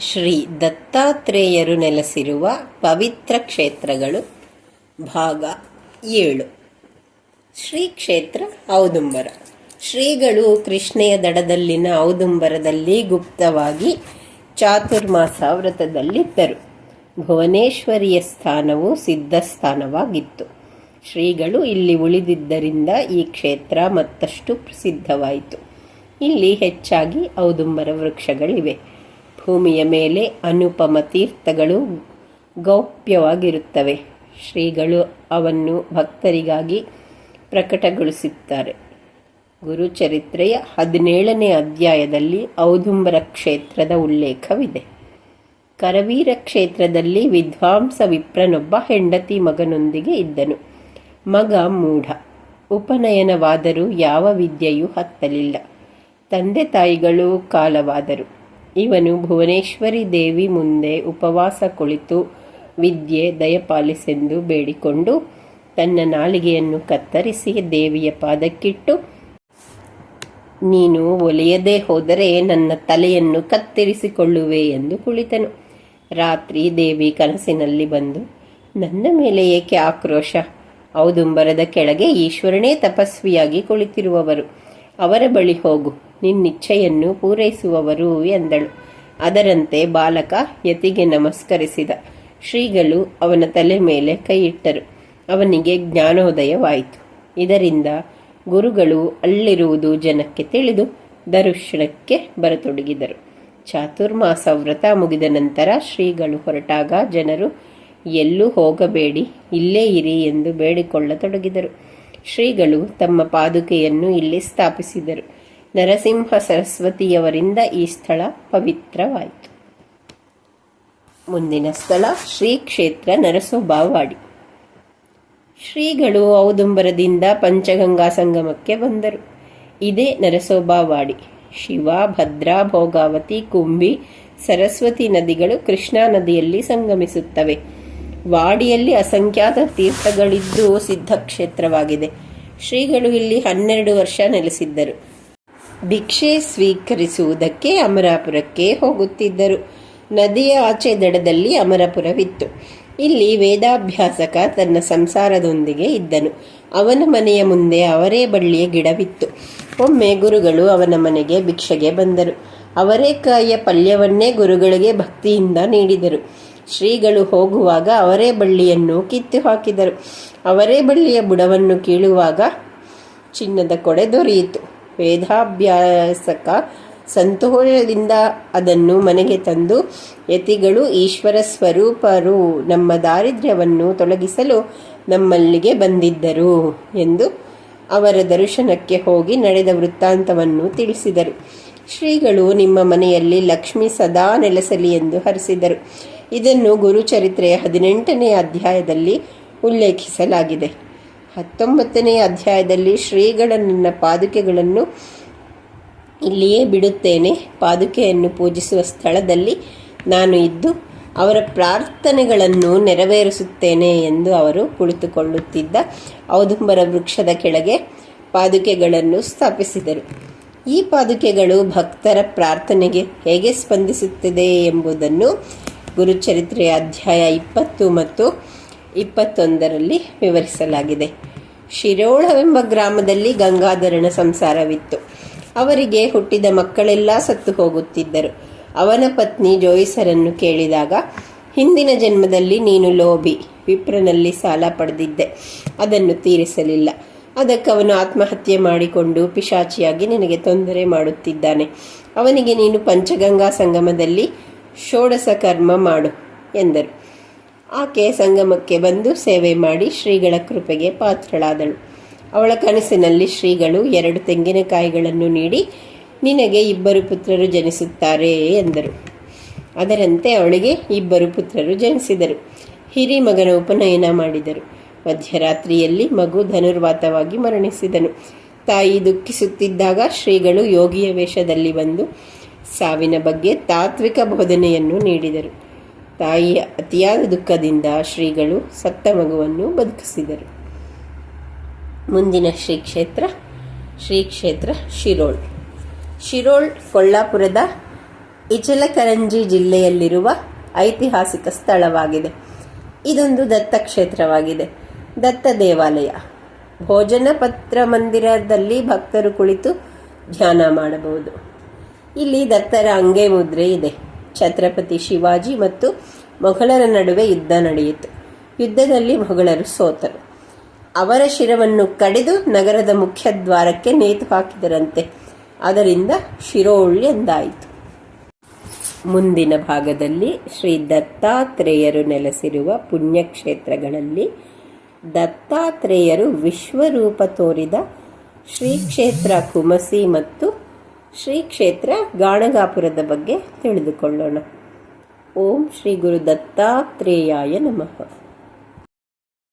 ಶ್ರೀ ದತ್ತಾತ್ರೇಯರು ನೆಲೆಸಿರುವ ಪವಿತ್ರ ಕ್ಷೇತ್ರಗಳು ಭಾಗ ಏಳು. ಶ್ರೀ ಕ್ಷೇತ್ರ ಔದುಂಬರ. ಶ್ರೀಗಳು ಕೃಷ್ಣೆಯ ದಡದಲ್ಲಿನ ಔದುಂಬರದಲ್ಲಿ ಗುಪ್ತವಾಗಿ ಚಾತುರ್ಮಾಸ ವ್ರತದಲ್ಲಿದ್ದರು ಭುವನೇಶ್ವರಿಯ ಸ್ಥಾನವು ಸಿದ್ಧಸ್ಥಾನವಾಗಿತ್ತು. ಶ್ರೀಗಳು ಇಲ್ಲಿ ಉಳಿದಿದ್ದರಿಂದ ಈ ಕ್ಷೇತ್ರ ಮತ್ತಷ್ಟು ಪ್ರಸಿದ್ಧವಾಯಿತು. ಇಲ್ಲಿ ಹೆಚ್ಚಾಗಿ ಔದುಂಬರ ವೃಕ್ಷಗಳಿವೆ. ಭೂಮಿಯ ಮೇಲೆ ಅನುಪಮ ತೀರ್ಥಗಳು ಗೌಪ್ಯವಾಗಿರುತ್ತವೆ. ಶ್ರೀಗಳು ಅವನ್ನು ಭಕ್ತರಿಗಾಗಿ ಪ್ರಕಟಗೊಳಿಸುತ್ತಾರೆ. ಗುರುಚರಿತ್ರೆಯ ಹದಿನೇಳನೇ ಅಧ್ಯಾಯದಲ್ಲಿ ಔದುಂಬರ ಕ್ಷೇತ್ರದ ಉಲ್ಲೇಖವಿದೆ. ಕರವೀರ ಕ್ಷೇತ್ರದಲ್ಲಿ ವಿದ್ವಾಂಸ ವಿಪ್ರನೊಬ್ಬ ಹೆಂಡತಿ ಮಗನೊಂದಿಗೆ ಇದ್ದನು. ಮಗ ಮೂಢ. ಉಪನಯನವಾದರೂ ಯಾವ ವಿದ್ಯೆಯೂ ಹತ್ತಲಿಲ್ಲ. ತಂದೆ ತಾಯಿಗಳು ಕಾಲವಾದರು. ಇವನು ಭುವನೇಶ್ವರಿ ದೇವಿ ಮುಂದೆ ಉಪವಾಸ ಕುಳಿತು ವಿದ್ಯೆ ದಯಪಾಲಿಸೆಂದು ಬೇಡಿಕೊಂಡು ತನ್ನ ನಾಲಿಗೆಯನ್ನು ಕತ್ತರಿಸಿ ದೇವಿಯ ಪಾದಕ್ಕಿಟ್ಟು, ನೀನು ಒಲಿಯದೆ ಹೋದರೆ ನನ್ನ ತಲೆಯನ್ನು ಕತ್ತರಿಸಿಕೊಳ್ಳುವೆ ಎಂದು ಕುಳಿತನು. ರಾತ್ರಿ ದೇವಿ ಕನಸಿನಲ್ಲಿ ಬಂದು, ನನ್ನ ಮೇಲೆ ಏಕೆ ಆಕ್ರೋಶ? ಔದುಂಬರದ ಕೆಳಗೆ ಈಶ್ವರನೇ ತಪಸ್ವಿಯಾಗಿ ಕುಳಿತಿರುವವರು, ಅವರ ಬಳಿ ಹೋಗು. ನಿನ್ನಿಚ್ಛೆಯನ್ನು ಪೂರೈಸುವವರು ಎಂದಳು. ಅದರಂತೆ ಬಾಲಕ ಯತಿಗೆ ನಮಸ್ಕರಿಸಿದ. ಶ್ರೀಗಳು ಅವನ ತಲೆ ಮೇಲೆ ಕೈಯಿಟ್ಟರು. ಅವನಿಗೆ ಜ್ಞಾನೋದಯವಾಯಿತು. ಇದರಿಂದ ಗುರುಗಳು ಅಲ್ಲಿರುವುದು ಜನಕ್ಕೆ ತಿಳಿದು ದರ್ಶನಕ್ಕೆ ಬರತೊಡಗಿದರು. ಚಾತುರ್ಮಾಸ ವ್ರತ ಮುಗಿದ ನಂತರ ಶ್ರೀಗಳು ಹೊರಟಾಗ ಜನರು, ಎಲ್ಲೂ ಹೋಗಬೇಡಿ, ಇಲ್ಲೇ ಇರಿ ಎಂದು ಬೇಡಿಕೊಳ್ಳತೊಡಗಿದರು. ಶ್ರೀಗಳು ತಮ್ಮ ಪಾದುಕೆಯನ್ನು ಇಲ್ಲಿ ಸ್ಥಾಪಿಸಿದರು. ನರಸಿಂಹ ಸರಸ್ವತಿಯವರಿಂದ ಈ ಸ್ಥಳ ಪವಿತ್ರವಾಯಿತು. ಮುಂದಿನ ಸ್ಥಳ ಶ್ರೀ ಕ್ಷೇತ್ರ ನರಸೋಬಾವಾಡಿ. ಶ್ರೀಗಳು ಔದುಂಬರದಿಂದ ಪಂಚಗಂಗಾ ಸಂಗಮಕ್ಕೆ ಬಂದರು. ಇದೇ ನರಸೋಬಾವಾಡಿ. ಶಿವ, ಭದ್ರಾ, ಭೋಗಾವತಿ ಕುಂಬಿ ಸರಸ್ವತಿ ನದಿಗಳು ಕೃಷ್ಣಾ ನದಿಯಲ್ಲಿ ಸಂಗಮಿಸುತ್ತವೆ. ವಾಡಿಯಲ್ಲಿ ಅಸಂಖ್ಯಾತ ತೀರ್ಥಗಳಿದ್ದು ಸಿದ್ಧಕ್ಷೇತ್ರವಾಗಿದೆ. ಶ್ರೀಗಳು ಇಲ್ಲಿ ಹನ್ನೆರಡು ವರ್ಷ ನೆಲೆಸಿದ್ದರು. ಭಿಕ್ಷೆ ಸ್ವೀಕರಿಸುವುದಕ್ಕೆ ಅಮರಾಪುರಕ್ಕೆ ಹೋಗುತ್ತಿದ್ದರು. ನದಿಯ ಆಚೆ ದಡದಲ್ಲಿ ಅಮರಪುರವಿತ್ತು. ಇಲ್ಲಿ ವೇದಾಭ್ಯಾಸಕ ತನ್ನ ಸಂಸಾರದೊಂದಿಗೆ ಇದ್ದನು. ಅವನ ಮನೆಯ ಮುಂದೆ ಅವರೇ ಬಳ್ಳಿಯ ಗಿಡವಿತ್ತು. ಒಮ್ಮೆ ಗುರುಗಳು ಅವನ ಮನೆಗೆ ಭಿಕ್ಷೆಗೆ ಬಂದರು. ಅವರೇಕಾಯಿಯ ಪಲ್ಯವನ್ನೇ ಗುರುಗಳಿಗೆ ಭಕ್ತಿಯಿಂದ ನೀಡಿದರು. ಶ್ರೀಗಳು ಹೋಗುವಾಗ ಅವರೇ ಬಳ್ಳಿಯನ್ನು ಕಿತ್ತು ಹಾಕಿದರು. ಅವರೇ ಬಳ್ಳಿಯ ಬುಡವನ್ನು ಕೀಳುವಾಗ ಚಿನ್ನದ ಕೊಡೆ ದೊರೆಯಿತು. ವೇದಾಭ್ಯಾಸಕ ಸಂತೋಷದಿಂದ ಅದನ್ನು ಮನೆಗೆ ತಂದು ಯತಿಗಳು ಈಶ್ವರ ಸ್ವರೂಪರು ನಮ್ಮ ದಾರಿದ್ರ್ಯವನ್ನು ತೊಲಗಿಸಲು ನಮ್ಮಲ್ಲಿಗೆ ಬಂದಿದ್ದರು ಎಂದು ಅವರ ದರ್ಶನಕ್ಕೆ ಹೋಗಿ ನಡೆದ ವೃತ್ತಾಂತವನ್ನು ತಿಳಿಸಿದರು. ಶ್ರೀಗಳು ನಿಮ್ಮ ಮನೆಯಲ್ಲಿ ಲಕ್ಷ್ಮಿ ಸದಾ ನೆಲೆಸಲಿ ಎಂದು ಹರಿಸಿದರು. ಇದನ್ನು ಗುರುಚರಿತ್ರೆಯ ಹದಿನೆಂಟನೇ ಅಧ್ಯಾಯದಲ್ಲಿ ಉಲ್ಲೇಖಿಸಲಾಗಿದೆ. ಹತ್ತೊಂಬತ್ತನೇ ಅಧ್ಯಾಯದಲ್ಲಿ ಶ್ರೀಗಳ ನನ್ನ ಪಾದುಕೆಗಳನ್ನು ಇಲ್ಲಿಯೇ ಬಿಡುತ್ತೇನೆ. ಪಾದುಕೆಯನ್ನು ಪೂಜಿಸುವ ಸ್ಥಳದಲ್ಲಿ ನಾನು ಇದ್ದು ಅವರ ಪ್ರಾರ್ಥನೆಗಳನ್ನು ನೆರವೇರಿಸುತ್ತೇನೆ ಎಂದು ಅವರು ಕುಳಿತುಕೊಳ್ಳುತ್ತಿದ್ದ ಔದುಂಬರ ವೃಕ್ಷದ ಕೆಳಗೆ ಪಾದುಕೆಗಳನ್ನು ಸ್ಥಾಪಿಸಿದರು. ಈ ಪಾದುಕೆಗಳು ಭಕ್ತರ ಪ್ರಾರ್ಥನೆಗೆ ಹೇಗೆ ಸ್ಪಂದಿಸುತ್ತದೆ ಎಂಬುದನ್ನು ಗುರುಚರಿತ್ರೆಯ ಅಧ್ಯಾಯ ಇಪ್ಪತ್ತು ಮತ್ತು ಇಪ್ಪತ್ತೊಂದರಲ್ಲಿ ವಿವರಿಸಲಾಗಿದೆ. ಶಿರೋಳವೆಂಬ ಗ್ರಾಮದಲ್ಲಿ ಗಂಗಾಧರನ ಸಂಸಾರವಿತ್ತು. ಅವರಿಗೆ ಹುಟ್ಟಿದ ಮಕ್ಕಳೆಲ್ಲ ಸತ್ತು ಹೋಗುತ್ತಿದ್ದರು. ಅವನ ಪತ್ನಿ ಜೋಯಿಸರನ್ನು ಕೇಳಿದಾಗ, ಹಿಂದಿನ ಜನ್ಮದಲ್ಲಿ ನೀನು ಲೋಭಿ, ವಿಪ್ರನಲ್ಲಿ ಸಾಲ ಪಡೆದಿದ್ದೆ. ಅದನ್ನು ತೀರಿಸಲಿಲ್ಲ. ಅದಕ್ಕವನು ಆತ್ಮಹತ್ಯೆ ಮಾಡಿಕೊಂಡು ಪಿಶಾಚಿಯಾಗಿ ನಿನಗೆ ತೊಂದರೆ ಮಾಡುತ್ತಿದ್ದಾನೆ. ಅವನಿಗೆ ನೀನು ಪಂಚಗಂಗಾ ಸಂಗಮದಲ್ಲಿ ಷೋಡಸ ಕರ್ಮ ಮಾಡು, ಎಂದರು. ಆಕೆ ಸಂಗಮಕ್ಕೆ ಬಂದು ಸೇವೆ ಮಾಡಿ ಶ್ರೀಗಳ ಕೃಪೆಗೆ ಪಾತ್ರಳಾದಳು. ಅವಳ ಕನಸಿನಲ್ಲಿ ಶ್ರೀಗಳು ಎರಡು ತೆಂಗಿನಕಾಯಿಗಳನ್ನು ನೀಡಿ, ನಿನಗೆ ಇಬ್ಬರು ಪುತ್ರರು ಜನಿಸುತ್ತಾರೆ ಎಂದರು. ಅದರಂತೆ ಅವಳಿಗೆ ಇಬ್ಬರು ಪುತ್ರರು ಜನಿಸಿದರು. ಹಿರಿ ಮಗನ ಉಪನಯನ ಮಾಡಿದರು. ಮಧ್ಯರಾತ್ರಿಯಲ್ಲಿ ಮಗು ಧನುರ್ವಾತವಾಗಿ ಮರಣಿಸಿದನು. ತಾಯಿ ದುಃಖಿಸುತ್ತಿದ್ದಾಗ ಶ್ರೀಗಳು ಯೋಗಿಯ ವೇಷದಲ್ಲಿ ಬಂದು ಸಾವಿನ ಬಗ್ಗೆ ತಾತ್ವಿಕ ಬೋಧನೆಯನ್ನು ನೀಡಿದರು. ತಾಯಿಯ ಅತಿಯಾದ ದುಃಖದಿಂದ ಶ್ರೀಗಳು ಸತ್ತ ಮಗುವನ್ನು ಬದುಕಿಸಿದರು. ಮುಂದಿನ ಶ್ರೀ ಕ್ಷೇತ್ರ ಶ್ರೀ ಕ್ಷೇತ್ರ ಶಿರೋಳ್. ಶಿರೋಳ್ ಕೊಲ್ಲಾಪುರದ ಇಚಲಕರಂಜಿ ಜಿಲ್ಲೆಯಲ್ಲಿರುವ ಐತಿಹಾಸಿಕ ಸ್ಥಳವಾಗಿದೆ. ಇದೊಂದು ದತ್ತ ಕ್ಷೇತ್ರವಾಗಿದೆ. ದತ್ತ ದೇವಾಲಯ. ಭೋಜನ ಪತ್ರ ಮಂದಿರದಲ್ಲಿ ಭಕ್ತರು ಕುಳಿತು ಧ್ಯಾನ ಮಾಡಬಹುದು. ಇಲ್ಲಿ ದತ್ತರ ಅಂಗೈ ಮುದ್ರೆ ಇದೆ. ಛತ್ರಪತಿ ಶಿವಾಜಿ ಮತ್ತು ಮೊಘಲರ ನಡುವೆ ಯುದ್ಧ ನಡೆಯಿತು. ಯುದ್ಧದಲ್ಲಿ ಮೊಘಲರು ಸೋತರು. ಅವರ ಶಿರವನ್ನು ಕಡಿದು ನಗರದ ಮುಖ್ಯ ದ್ವಾರಕ್ಕೆ ನೇತು ಹಾಕಿದರಂತೆ. ಅದರಿಂದ ಶಿರೋಳ್ಳಿ ಎಂದಾಯಿತು. ಮುಂದಿನ ಭಾಗದಲ್ಲಿ ಶ್ರೀ ದತ್ತಾತ್ರೇಯರು ನೆಲೆಸಿರುವ ಪುಣ್ಯಕ್ಷೇತ್ರಗಳಲ್ಲಿ ದತ್ತಾತ್ರೇಯರು ವಿಶ್ವರೂಪ ತೋರಿದ ಶ್ರೀ ಕ್ಷೇತ್ರ ಕುಮಸಿ ಮತ್ತು ಶ್ರೀ ಕ್ಷೇತ್ರ ಗಾಣಗಾಪುರದ ಬಗ್ಗೆ ತಿಳಿದುಕೊಳ್ಳೋಣ. ಓಂ ಶ್ರೀ ಗುರು ದತ್ತಾತ್ರೇಯಾಯ ನಮಃ.